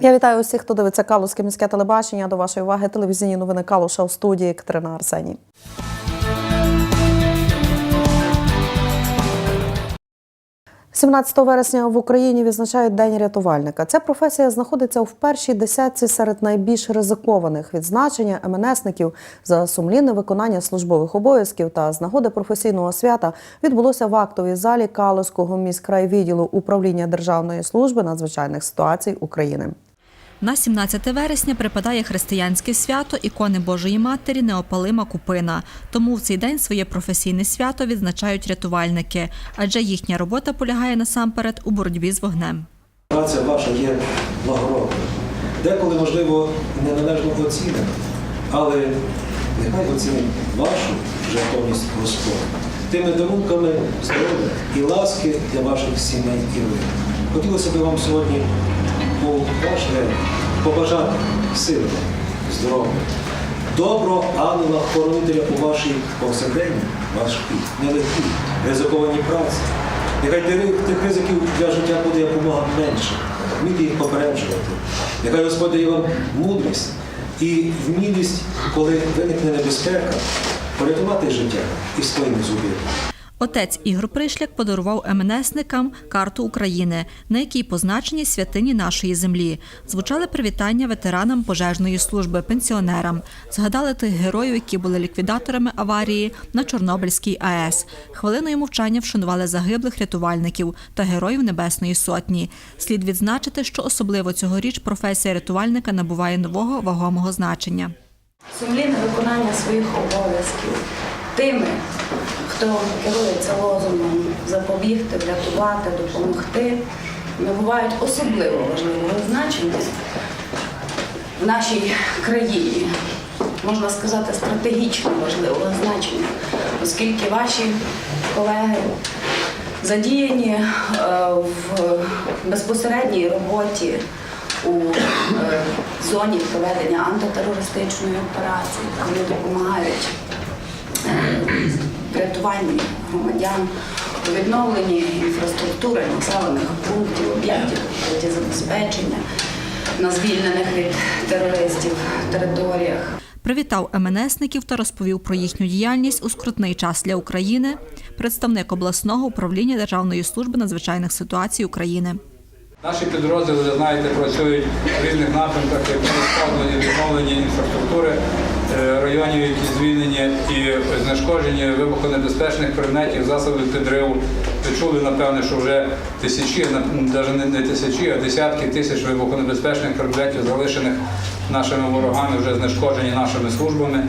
Я вітаю усіх, хто дивиться Калузьке міське телебачення. До вашої уваги телевізійні новини Калуша у студії Катерина Арсеній. – 17 вересня в Україні відзначають День рятувальника. Ця професія знаходиться в першій десятці серед найбільш ризикованих відзначення МНСників за сумлінне виконання службових обов'язків та з нагоди професійного свята відбулося в актовій залі Калузького міськрайвідділу управління Державної служби надзвичайних ситуацій України. На 17 вересня припадає християнське свято ікони Божої Матері Неопалима Купина. Тому в цей день своє професійне свято відзначають рятувальники, адже їхня робота полягає насамперед у боротьбі з вогнем. Праця ваша є благородною. Деколи, можливо, неналежно оцінена, але нехай оцінить вашу жертовність Господь тими дарунками здоров'я і ласки для ваших сімей і родин. Хотілося б вам сьогодні у ваш побажати сили, здоров'я, доброго ангела-хоронителя у вашій повсякденній, важкій, нелегкій, ризикованій праці. Нехай тих- ризиків для життя буде якомога менше. Вмійте їх попереджувати. Нехай Господь дає вам мудрість і вмілість, коли виникне небезпека, порятувати життя і своїми зубами. Отець Ігор Пришляк подарував МНСникам карту України, на якій позначені святині нашої землі. Звучали привітання ветеранам пожежної служби, пенсіонерам. Згадали тих героїв, які були ліквідаторами аварії на Чорнобильській АЕС. Хвилиною мовчання вшанували загиблих рятувальників та героїв Небесної Сотні. Слід відзначити, що особливо цьогоріч професія рятувальника набуває нового вагомого значення. сумлінне виконання своїх обов'язків тими, хто керується лозунгом запобігти, врятувати, допомогти, набувають особливо важливого значення в нашій країні. Можна сказати, стратегічно важливого значення, оскільки ваші колеги задіяні е, в безпосередній роботі у е, зоні проведення антитерористичної операції, вони допомагають в рятуванні громадян, у відновленні інфраструктури населених пунктів, об'єктів забезпечення на звільнених від терористів територіях. Привітав МНСників та розповів про їхню діяльність у скрутний час для України представник обласного управління Державної служби надзвичайних ситуацій України. Наші підрозділи, ви знаєте, працюють в різних напрямках, як розкладені, відновлені інфраструктури районів, які звільнені і знешкоджені вибухонебезпечних предметів, засобів підриву. Ви чули, напевне, що вже тисячі, навіть не- тисячі, а десятки тисяч вибухонебезпечних предметів, залишених нашими ворогами, вже знешкоджені нашими службами.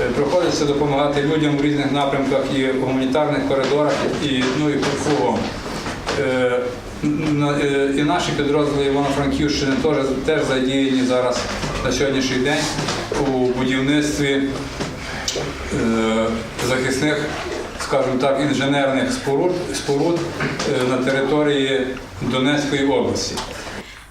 Е, Приходиться допомагати людям в різних напрямках і в гуманітарних коридорах, і, ну, і. Е, на- е, І наші підрозділи Івано-Франківщини теж, теж задіяні зараз на сьогоднішній день у будівництві е, захисних, скажімо так, інженерних споруд, споруд е, на території Донецької області.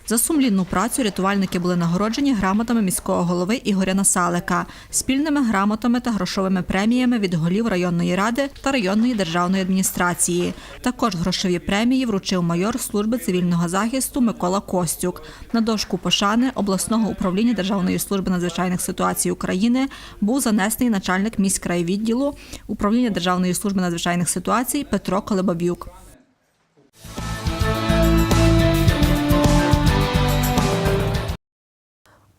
За сумлінну працю рятувальники були нагороджені грамотами міського голови Ігоря Насалика, спільними грамотами та грошовими преміями від голів районної ради та районної державної адміністрації. Також грошові премії вручив майор служби цивільного захисту Микола Костюк. На дошку пошани обласного управління Державної служби надзвичайних ситуацій України був занесений начальник міськрайвідділу управління Державної служби надзвичайних ситуацій Петро Колебабюк.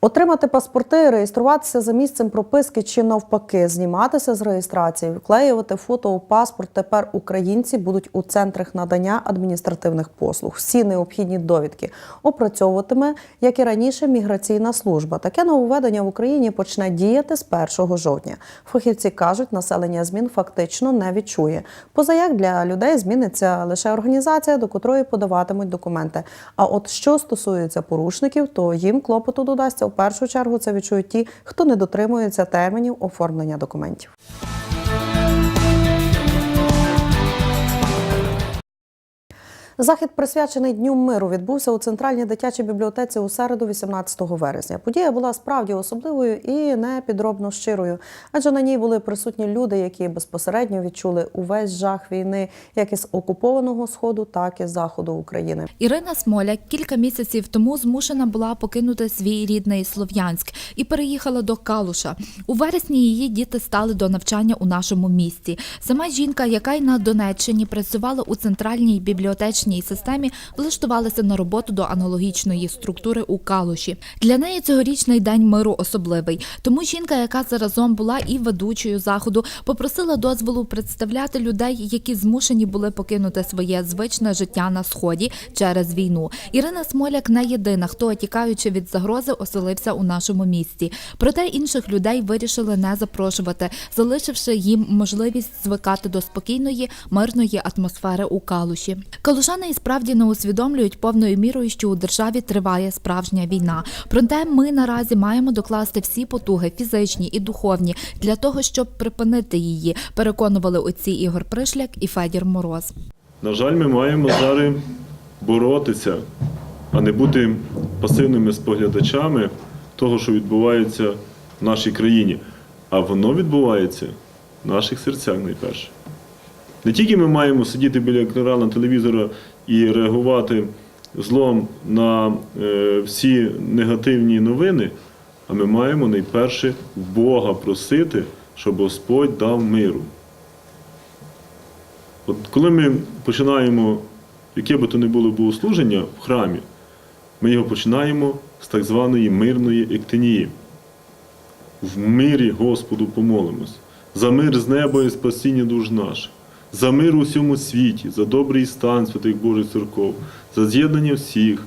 Отримати паспорти, реєструватися за місцем прописки чи навпаки, зніматися з реєстрації, вклеювати фото у паспорт. Тепер українці будуть у центрах надання адміністративних послуг. Всі необхідні довідки опрацьовуватиме, як і раніше, міграційна служба. Таке нововведення в Україні почне діяти з 1 жовтня. Фахівці кажуть, населення змін фактично не відчує. Позаяк для людей зміниться лише організація, до котрої подаватимуть документи. А от що стосується порушників, то їм клопоту додасться першу чергу. Це відчують ті, хто не дотримується термінів оформлення документів. Захід, присвячений Дню миру, відбувся у центральній дитячій бібліотеці у середу, 18 вересня. Подія була справді особливою і непідробно щирою, адже на ній були присутні люди, які безпосередньо відчули увесь жах війни, як із окупованого сходу, так і заходу України. Ірина Смоляк кілька місяців тому змушена була покинути свій рідний Слов'янськ і переїхала до Калуша. У вересні її діти стали до навчання у нашому місті. Сама жінка, яка й на Донеччині працювала у центральній бібліотечній системі, влаштувалася на роботу до аналогічної структури у Калуші. Для неї цьогорічний день миру особливий. Тому жінка, яка заразом була і ведучою заходу, попросила дозволу представляти людей, які змушені були покинути своє звичне життя на сході через війну. Ірина Смоляк не єдина, хто тікаючи від загрози, оселився у нашому місті. Проте інших людей вирішили не запрошувати, залишивши їм можливість звикати до спокійної, мирної атмосфери у Калуші. Калушани і справді не усвідомлюють повною мірою, що у державі триває справжня війна. Проте ми наразі маємо докласти всі потуги, фізичні і духовні, для того, щоб припинити її. Переконували отці Ігор Пришляк і Федір Мороз. На жаль, ми маємо зараз боротися, а не бути пасивними споглядачами того, що відбувається в нашій країні. А воно відбувається в наших серцях найперше. Не тільки ми маємо сидіти біля екрану телевізора і реагувати злом на е, всі негативні новини, а ми маємо найперше Бога просити, щоб Господь дав миру. От коли ми починаємо, яке би то не було богослуження в храмі, ми його починаємо з так званої мирної ектенії. В мирі Господу помолимось. За мир з неба і спасіння душ наших, за мир у всьому світі, за добрий стан святих Божих церков, за з'єднання всіх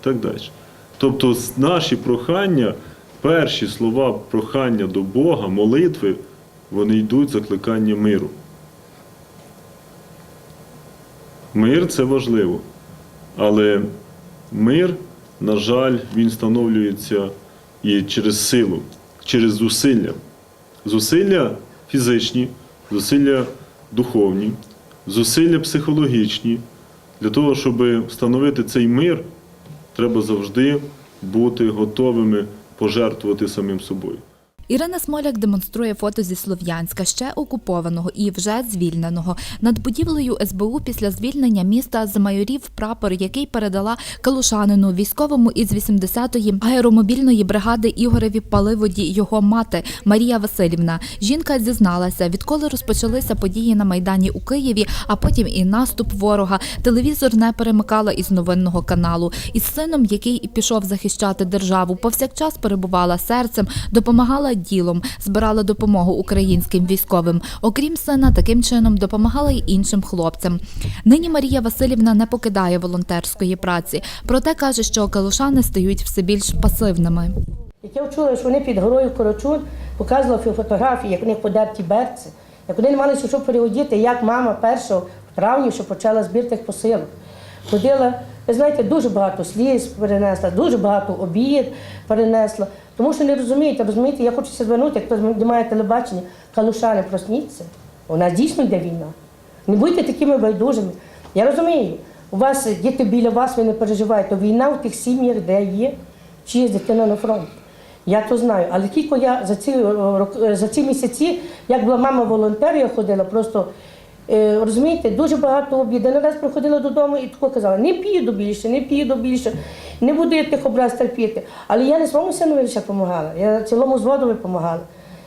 і так далі. Тобто наші прохання, перші слова прохання до Бога, молитви, вони йдуть закликання миру. Мир це важливо. Але мир, на жаль, він встановлюється і через силу, через зусилля. Зусилля фізичні, зусилля духовні, зусилля психологічні. Для того, щоб встановити цей мир, треба завжди бути готовими пожертвувати самим собою. Ірина Смоляк демонструє фото зі Слов'янська, ще окупованого і вже звільненого. Над будівлею СБУ після звільнення міста замайорів прапор, який передала калушанину військовому із 80-ї аеромобільної бригади Ігореві Паливоді його мати Марія Васильівна. Жінка зізналася, відколи розпочалися події на майдані у Києві, а потім і наступ ворога. Телевізор не перемикала із новинного каналу. Із сином, який пішов захищати державу, повсякчас перебувала серцем, допомагала ділом, збирала допомогу українським військовим. Окрім сина, таким чином допомагала й іншим хлопцям. Нині Марія Васильівна не покидає волонтерської праці, проте каже, що калушани стають все більш пасивними. Як я чула, що вони під горою Корочун показували фотографії, як них подерті берці, як вони не мали що переодіти, як мама 1 травня, що почала збір тих посилок. Ходила, ви знаєте, дуже багато сліз перенесла, дуже багато обід перенесла. Тому що не розумієте, розумієте, я хочу звернути, як хтось має телебачення, калушани, просніться. У нас дійсно йде війна. Не будьте такими байдужими. Я розумію, у вас діти біля вас, ви не переживаєте. Війна в тих сім'ях, де є, чи є дитина на фронті. Я то знаю. Але тільки я за ці, е, за ці місяці, як була мама волонтер, я ходила, просто е, розумієте, дуже багато обід. Я раз приходила додому і тако казала, не піду більше, не піду більше, не буду я тих образ терпіти. Але я не своєму сину лише допомагала, я цілому зводові допомагала.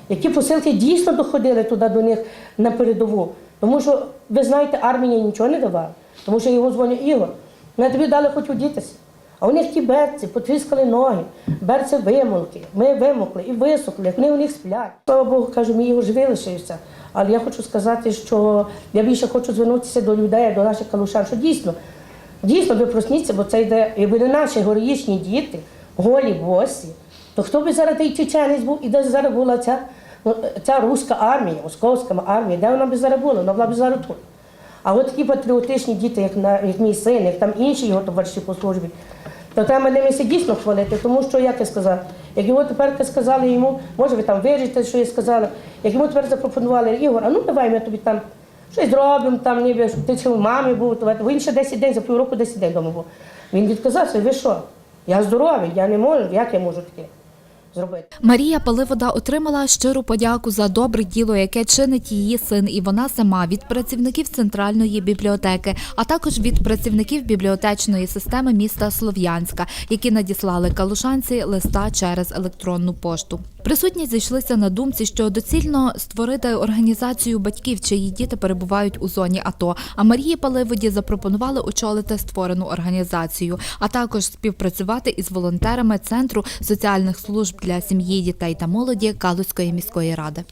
Які посилки дійсно доходили туди до них на передову. Тому що, ви знаєте, армія нічого не давала. Тому що його дзвонить Ігор. Ми тобі дали хоч одітися. А у них ті берці, потріскали ноги, берці вимолки. Ми вимокли і висохли, вони у них сплять. Слава Богу, кажу, мій його живий лишився. Але я хочу сказати, що я більше хочу звернутися до людей, до наших калушан, що дійсно, дійсно ви просніться, бо це йде, якби не наші героїчні діти, голі босі, то хто би зараз той чеченець був і де зараз була ця, ну, ця руська армія, московська армія, де вона б зараз була? Вона була б зараз тут. А от такі патріотичні діти, як, на, як мій син, як там інші його товариші по службі, то треба все дійсно хвалити, тому що, як я сказала, як йому тепер сказали йому, може ви там вирішите, що я сказала, як йому тепер запропонували Ігор, а ну давай ми тобі там щось зробимо там, ніби, ти чи у мамі був. то Він ще 10 день, за півроку 10 день вдома був. Він відказався, ви що? Я здоровий, я не можу, як я можу таке зробити? Марія Паливода отримала щиру подяку за добре діло, яке чинить її син, і вона сама від працівників центральної бібліотеки, а також від працівників бібліотечної системи міста Слов'янська, які надіслали калушанці листа через електронну пошту. Присутні зійшлися на думці, що доцільно створити організацію батьків, чиї діти перебувають у зоні АТО. А Марії Паливоді запропонували очолити створену організацію, а також співпрацювати із волонтерами центру соціальних служб для сім'ї, дітей та молоді Калузької міської ради.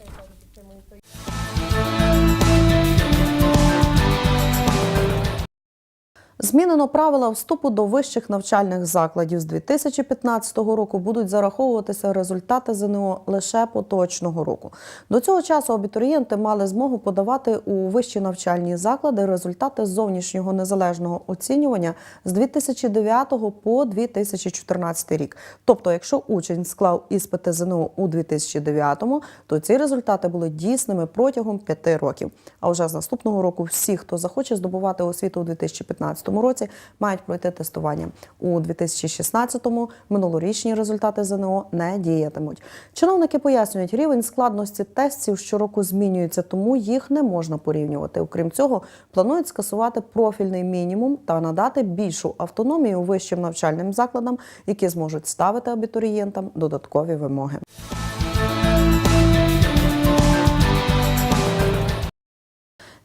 Змінено правила вступу до вищих навчальних закладів. З 2015 року будуть зараховуватися результати ЗНО лише поточного року. До цього часу абітурієнти мали змогу подавати у вищі навчальні заклади результати зовнішнього незалежного оцінювання з 2009 по 2014 рік. Тобто, якщо учень склав іспити ЗНО у 2009, то ці результати були дійсними протягом п'яти років. А вже з наступного року всі, хто захоче здобувати освіту у 2015 році, мають пройти тестування. У 2016-му минулорічні результати ЗНО не діятимуть. Чиновники пояснюють, рівень складності тестів щороку змінюється, тому їх не можна порівнювати. Окрім цього, планують скасувати профільний мінімум та надати більшу автономію вищим навчальним закладам, які зможуть ставити абітурієнтам додаткові вимоги.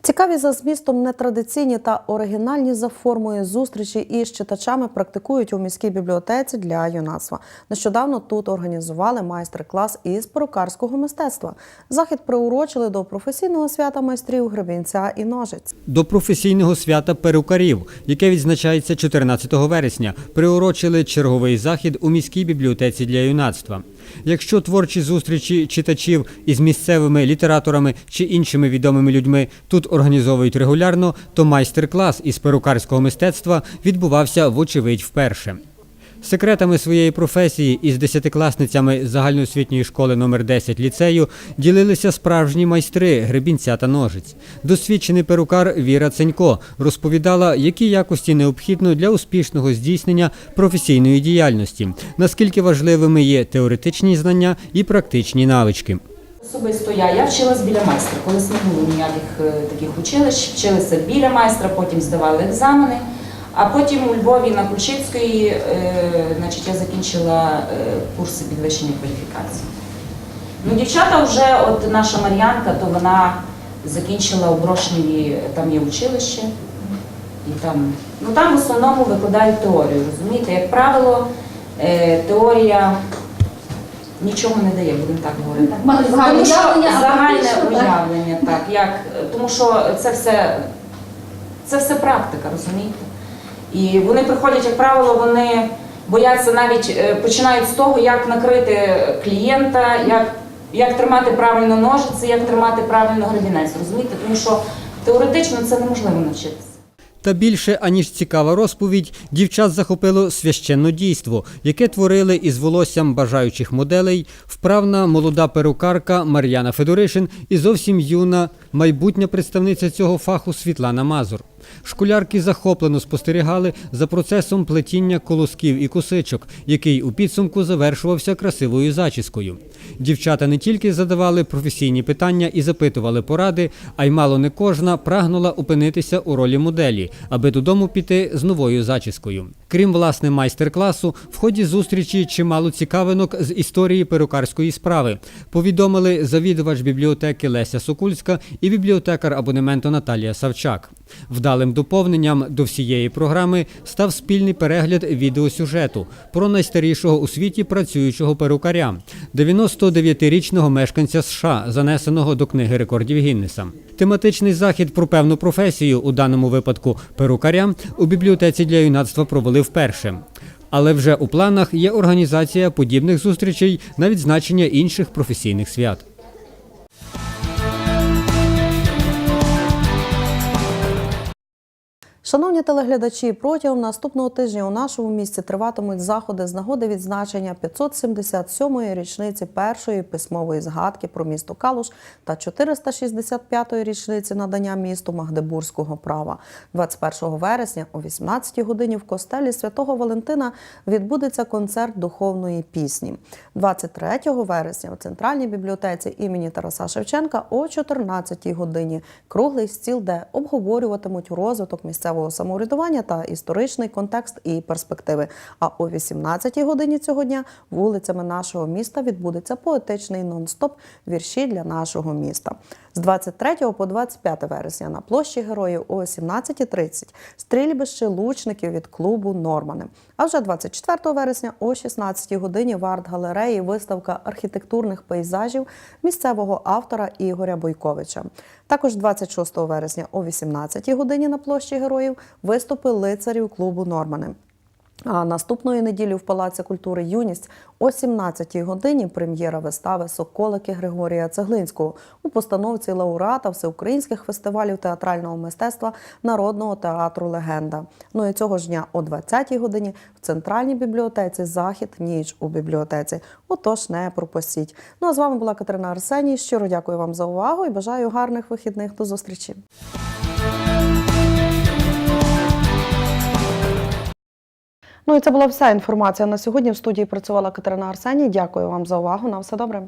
Цікаві за змістом нетрадиційні та оригінальні за формою зустрічі із читачами практикують у міській бібліотеці для юнацтва. Нещодавно тут організували майстер-клас із перукарського мистецтва. Захід приурочили до професійного свята майстрів гребінця і ножиць. До професійного свята перукарів, яке відзначається 14 вересня, приурочили черговий захід у міській бібліотеці для юнацтва. Якщо творчі зустрічі читачів із місцевими літераторами чи іншими відомими людьми тут організовують регулярно, то майстер-клас із перукарського мистецтва відбувався вочевидь вперше. Секретами своєї професії із десятикласницями загальноосвітньої школи номер 10 ліцею ділилися справжні майстри гребінця та ножиць. Досвідчений перукар Віра Ценько розповідала, які якості необхідно для успішного здійснення професійної діяльності, наскільки важливими є теоретичні знання і практичні навички. Особисто я. Я вчилась біля майстра. Колись не було ніяких е, таких училищ. Вчилися біля майстра, потім здавали екзамени. А потім у Львові на Кульчицької е, значить, я закінчила е, курси підвищення кваліфікації. Ну, дівчата вже, от наша Мар'янка, то вона закінчила у Брошневі, там є училище. І там, ну, там в основному викладають теорію, розумієте? Як правило, е, теорія нічого не дає, будемо так говорити. Тому що загальне уявлення, так, як, тому що це все, це все практика, розумієте? І вони приходять, як правило, вони бояться навіть е, починають з того, як накрити клієнта, як, як тримати правильно ножиці, як тримати правильно гребінець, розумієте? Тому що теоретично це неможливо навчитися. Та більше аніж цікава розповідь, дівчат захопило священне дійство, яке творили із волоссям бажаючих моделей вправна молода перукарка Мар'яна Федоришин і зовсім юна майбутня представниця цього фаху Світлана Мазур. Школярки захоплено спостерігали за процесом плетіння колосків і косичок, який у підсумку завершувався красивою зачіскою. Дівчата не тільки задавали професійні питання і запитували поради, а й мало не кожна прагнула опинитися у ролі моделі, аби додому піти з новою зачіскою. Крім власне майстер-класу, в ході зустрічі чимало цікавинок з історії перукарської справи. Повідомили завідувач бібліотеки Леся Сокульська і бібліотекар абонементу Наталія Савчак. Вдалим доповненням до всієї програми став спільний перегляд відеосюжету про найстарішого у світі працюючого перукаря 99-річного мешканця США, занесеного до книги рекордів Гіннеса. Тематичний захід про певну професію, у даному випадку перукаря, у бібліотеці для юнацтва провели вперше. Але вже у планах є організація подібних зустрічей на відзначення інших професійних свят. Шановні телеглядачі, протягом наступного тижня у нашому місті триватимуть заходи з нагоди відзначення 577-ї річниці першої письмової згадки про місто Калуш та 465-ї річниці надання місту Магдебурзького права. 21 вересня о 18-й годині в костелі Святого Валентина відбудеться концерт духовної пісні. 23 вересня у центральній бібліотеці імені Тараса Шевченка о 14-й годині круглий стіл, де обговорюватимуть розвиток місцевого самоврядування та історичний контекст і перспективи. А о 18-й годині цього дня вулицями нашого міста відбудеться поетичний нон-стоп вірші для нашого міста. З 23 по 25 вересня на площі Героїв о 17.30 стрільбище лучників від клубу Нормани. А вже 24 вересня о 16 годині в арт-галереї виставка архітектурних пейзажів місцевого автора Ігоря Бойковича. Також 26 вересня о 18 годині на площі Героїв виступи лицарів клубу Нормани. А наступної неділі в Палаці культури Юність о 17-й годині прем'єра вистави Соколики Григорія Цеглинського у постановці лауреата всеукраїнських фестивалів театрального мистецтва Народного театру Легенда. Ну і цього ж дня о 20-й годині в центральній бібліотеці Захід ніч у бібліотеці. Отож, не пропустіть. Ну а з вами була Катерина Арсеній. Щиро дякую вам за увагу і бажаю гарних вихідних до зустрічі. Ну і це була вся інформація на сьогодні. В студії працювала Катерина Арсеній. Дякую вам за увагу. На все добре.